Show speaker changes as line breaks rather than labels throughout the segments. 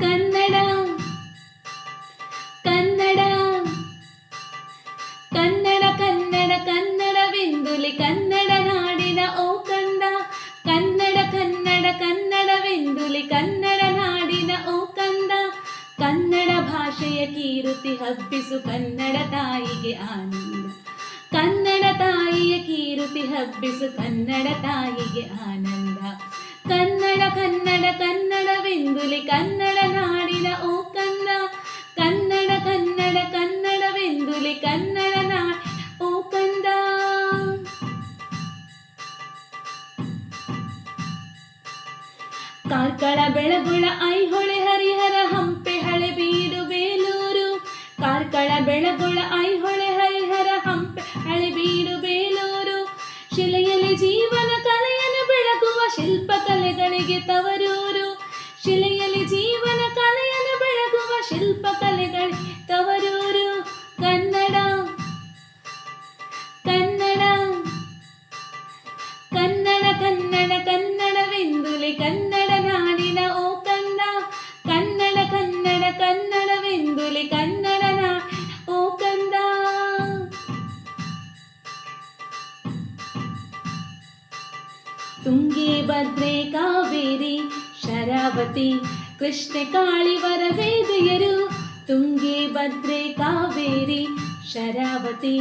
ಕನ್ನಡ ಕನ್ನಡ ಕನ್ನಡ ಕನ್ನಡ ಕನ್ನಡವೆಂದುಲಿ ಕನ್ನಡ ನಾಡಿನ ಓ ಕಂದ ಕನ್ನಡ ಕನ್ನಡ ಕನ್ನಡವೆಂದುಲಿ ಕನ್ನಡ ನಾಡಿನ ಓ ಕಂದ ಕನ್ನಡ ಭಾಷೆಯ ಕೀರುತಿ ಹಬ್ಬಿಸು ಕನ್ನಡ ತಾಯಿಗೆ ಆನಂದ, ಕನ್ನಡ ತಾಯಿಯ ಕೀರುತಿ ಹಬ್ಬಿಸು ಕನ್ನಡ ತಾಯಿಗೆ ಆನಂದ. ಕಾರ್ಕಳ ಬೆಳಗುಳ ಐಹೊಳೆ ಹರಿಹರ ಹಂಪೆ ತುಂಗೆ ಭದ್ರೆ ಕಾವೇರಿ, ಶರಾವತಿ, ಕೃಷ್ಣ ಕಾಳಿವರ ವೇದೆಯರು ತುಂಗಿ ಭದ್ರೆ ಕಾವೇರಿ, ಶರಾವತಿ,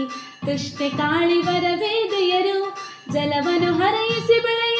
ಕೃಷ್ಣ ಕಾಳಿವರ ವೇದೆಯರು ಜಲವನ್ನು ಹರಯಿಸಿ ಬೆಳೆಯನ್ನು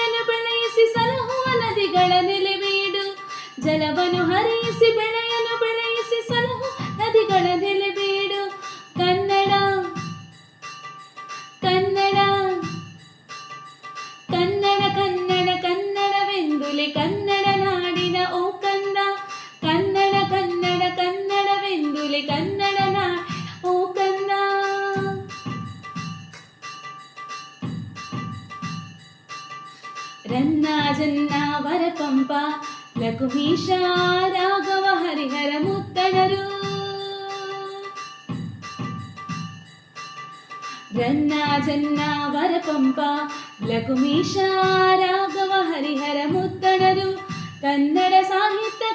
ರನ್ನ ವರ ಪಂಪ ಲಘುವೀಶ ರಾಘವ, ಹರಿಹರ ಮುತ್ತಣರು ರನ್ನ ಜನ್ನ ವರ ಪಂಪ ಲಘುವೀಶ ರಾಘವ, ಹರಿಹರ ಮುತ್ತಣರು ಕನ್ನಡ ಸಾಹಿತ್ಯ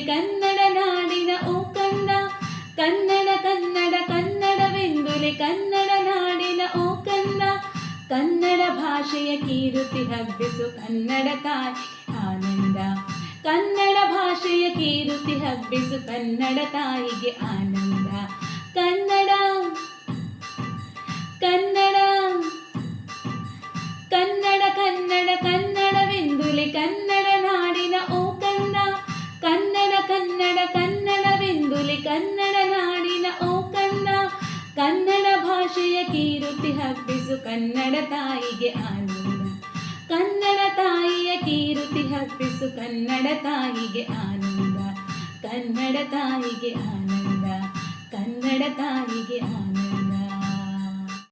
ಕನ್ನಡ ನಾಡಿನ ಓ ಕಂದ ಕನ್ನಡ ಕನ್ನಡ ಕನ್ನಡವೆಂದುಲಿ ಕನ್ನಡ ನಾಡಿನ ಓ ಕಂದ ಕನ್ನಡ ಭಾಷೆಯ ಕೀರುತಿ ಹಬ್ಬಿಸು ಕನ್ನಡ ತಾಯಿ ಆನಂದ. ಕನ್ನಡ ಭಾಷೆಯ ಕೀರುತಿ ಹಬ್ಬಿಸು ಕನ್ನಡ ತಾಯಿಗೆ ಆನಂದ. ಕನ್ನಡ ಕನ್ನಡ ತಾಯಿಗೆ ಆನಂದ. ಕನ್ನಡ ತಾಯಿಯ ಕೀರುತಿ ಹಬ್ಬಿಸು ಕನ್ನಡ ತಾಯಿಗೆ ಆನಂದ. ಕನ್ನಡ ತಾಯಿಗೆ ಆನಂದ. ಕನ್ನಡ ತಾಯಿಗೆ ಆನಂದ.